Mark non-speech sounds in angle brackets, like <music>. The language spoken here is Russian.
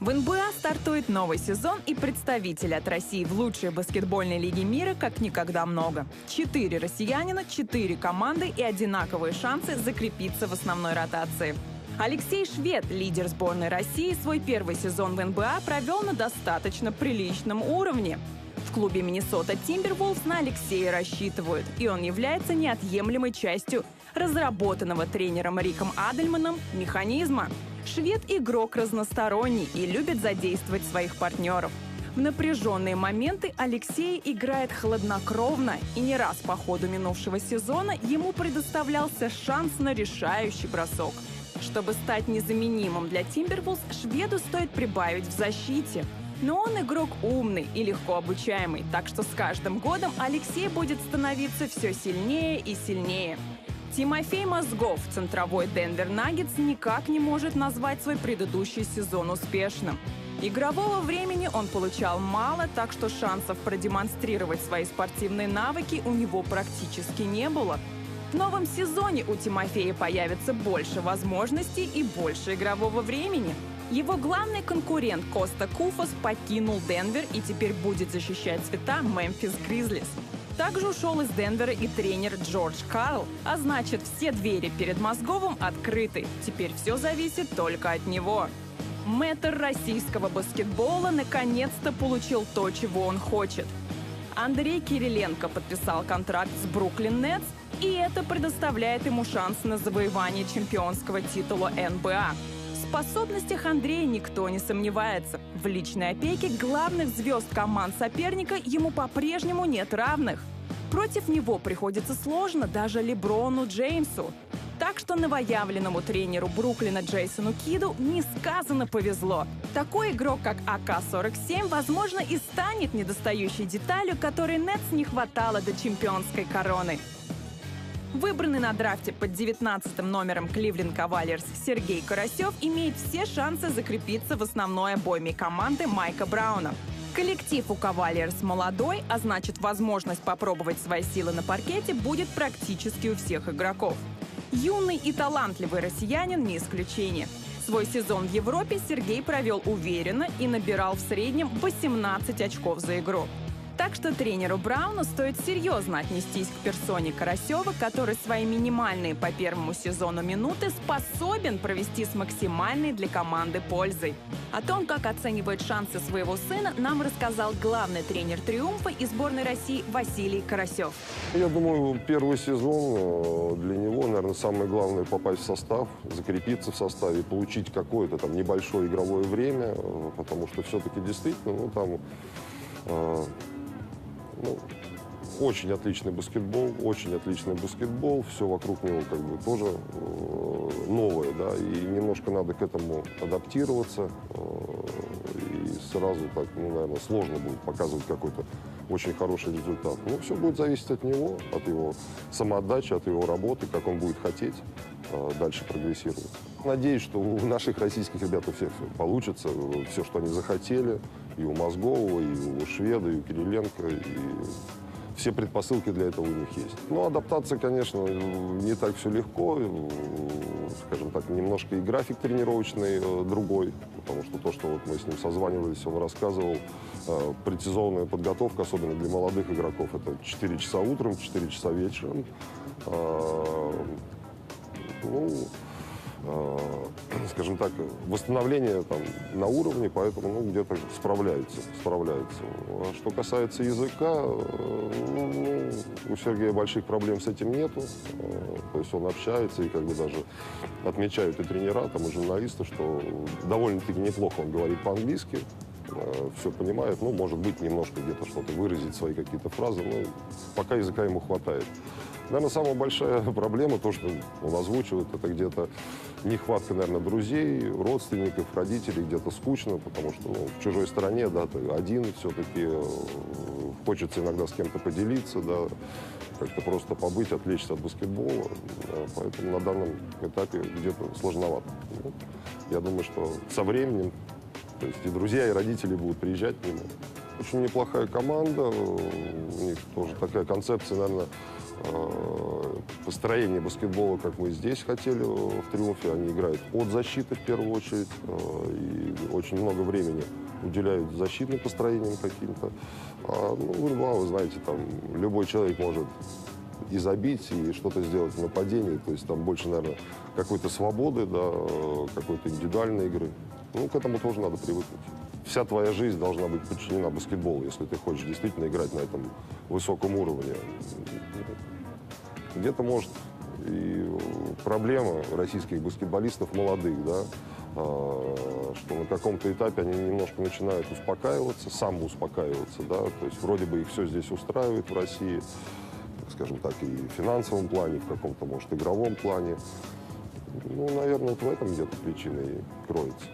В НБА стартует новый сезон, и представителей от России в лучшей баскетбольной лиге мира как никогда много. Четыре россиянина, четыре команды и одинаковые шансы закрепиться в основной ротации. Алексей Швед, лидер сборной России, свой первый сезон в НБА провел на достаточно приличном уровне. В клубе Миннесота Тимберволфс на Алексея рассчитывают, и он является неотъемлемой частью разработанного тренером Риком Адельманом механизма. Швед – игрок разносторонний и любит задействовать своих партнеров. В напряженные моменты Алексей играет хладнокровно, и не раз по ходу минувшего сезона ему предоставлялся шанс на решающий бросок. Чтобы стать незаменимым для Тимбервулс, шведу стоит прибавить в защите. Но он игрок умный и легко обучаемый, так что с каждым годом Алексей будет становиться все сильнее и сильнее. Тимофей Мозгов, центровой Денвер Наггетс, никак не может назвать свой предыдущий сезон успешным. Игрового времени он получал мало, так что шансов продемонстрировать свои спортивные навыки у него практически не было. В новом сезоне у Тимофея появится больше возможностей и больше игрового времени. Его главный конкурент Коста Куфас покинул Денвер и теперь будет защищать цвета Мемфис Гризлис. Также ушел из Денвера и тренер Джордж Карл, а значит, все двери перед Мозговым открыты. Теперь все зависит только от него. Мэтр российского баскетбола наконец-то получил то, чего он хочет. Андрей Кириленко подписал контракт с Бруклин Нетс, и это предоставляет ему шанс на завоевание чемпионского титула НБА. Способностях Андрея никто не сомневается. В личной опеке главных звезд команд соперника ему по-прежнему нет равных. Против него приходится сложно даже Леброну Джеймсу. Так что новоявленному тренеру Бруклина Джейсону Киду несказанно повезло. Такой игрок, как АК-47, возможно, и станет недостающей деталью, которой Нетс не хватало до чемпионской короны. Выбранный на драфте под 19 номером Кливленд Кавальерс Сергей Карасев имеет все шансы закрепиться в основной обойме команды Майка Брауна. Коллектив у Кавальерс молодой, а значит возможность попробовать свои силы на паркете будет практически у всех игроков. Юный и талантливый россиянин не исключение. Свой сезон в Европе Сергей провел уверенно и набирал в среднем 18 очков за игру. Так что тренеру Брауну стоит серьезно отнестись к персоне Карасева, который свои минимальные по первому сезону минуты способен провести с максимальной для команды пользой. О том, как оценивает шансы своего сына, нам рассказал главный тренер «Триумфа» и сборной России Василий Карасев. Я думаю, первый сезон э, для него, наверное, самое главное попасть в состав, закрепиться в составе, получить какое-то там небольшое игровое время, э, потому что все-таки действительно, ну там э, ну, очень отличный баскетбол, очень отличный баскетбол, все вокруг него как бы тоже э, новое, да, и немножко надо к этому адаптироваться, э, и сразу так, ну, наверное, сложно будет показывать какой-то очень хороший результат. Но все будет зависеть от него, от его самоотдачи, от его работы, как он будет хотеть э, дальше прогрессировать. Надеюсь, что у наших российских ребят у всех получится, все, что они захотели, и у Мозгового, и у Шведа, и у Кириленко, и все предпосылки для этого у них есть. Но адаптация, конечно, не так все легко. Скажем так, немножко и график тренировочный э, другой, потому что то, что вот мы с ним созванивались, он рассказывал, э, предсезонная подготовка, особенно для молодых игроков, это 4 часа утром, 4 часа вечером. Э, ну, скажем так, восстановление там, на уровне, поэтому ну, где-то справляется, справляется. А что касается языка, э, ну, у Сергея больших проблем с этим нету. Э, То есть он общается и как бы даже отмечают и тренера, там, и журналисты, что довольно-таки неплохо он говорит по-английски, все понимает, ну, может быть, немножко где-то что-то выразить, свои какие-то фразы, но пока языка ему хватает. Наверное, самая большая <laughs> проблема, то, что он озвучивает, это где-то нехватка, наверное, друзей, родственников, родителей, где-то скучно, потому что ну, в чужой стране, да, ты один все-таки, э, хочется иногда с кем-то поделиться, да, как-то просто побыть, отвлечься от баскетбола, да, поэтому на данном этапе где-то сложновато. Ну, я думаю, что со временем, то есть и друзья, и родители будут приезжать к нему. Очень неплохая команда, у них тоже такая концепция, наверное, Построение баскетбола, как мы здесь хотели э, в «Триумфе», они играют от защиты в первую очередь. э, И очень много времени уделяют защитным построениям каким-то. А, ну, волейбол, вы знаете, там любой человек может и забить, и что-то сделать в нападении. То есть там больше, наверное, какой-то свободы, да, э, какой-то индивидуальной игры. Ну, к этому тоже надо привыкнуть. Вся твоя жизнь должна быть подчинена баскетболу, если ты хочешь действительно играть на этом высоком уровне. Где-то, может, и проблема российских баскетболистов молодых, да, а, что на каком-то этапе они немножко начинают успокаиваться, самоуспокаиваться, да, то есть вроде бы их все здесь устраивает в России, скажем так, и в финансовом плане, в каком-то, может, игровом плане. Ну, наверное, вот в этом где-то причина и кроется.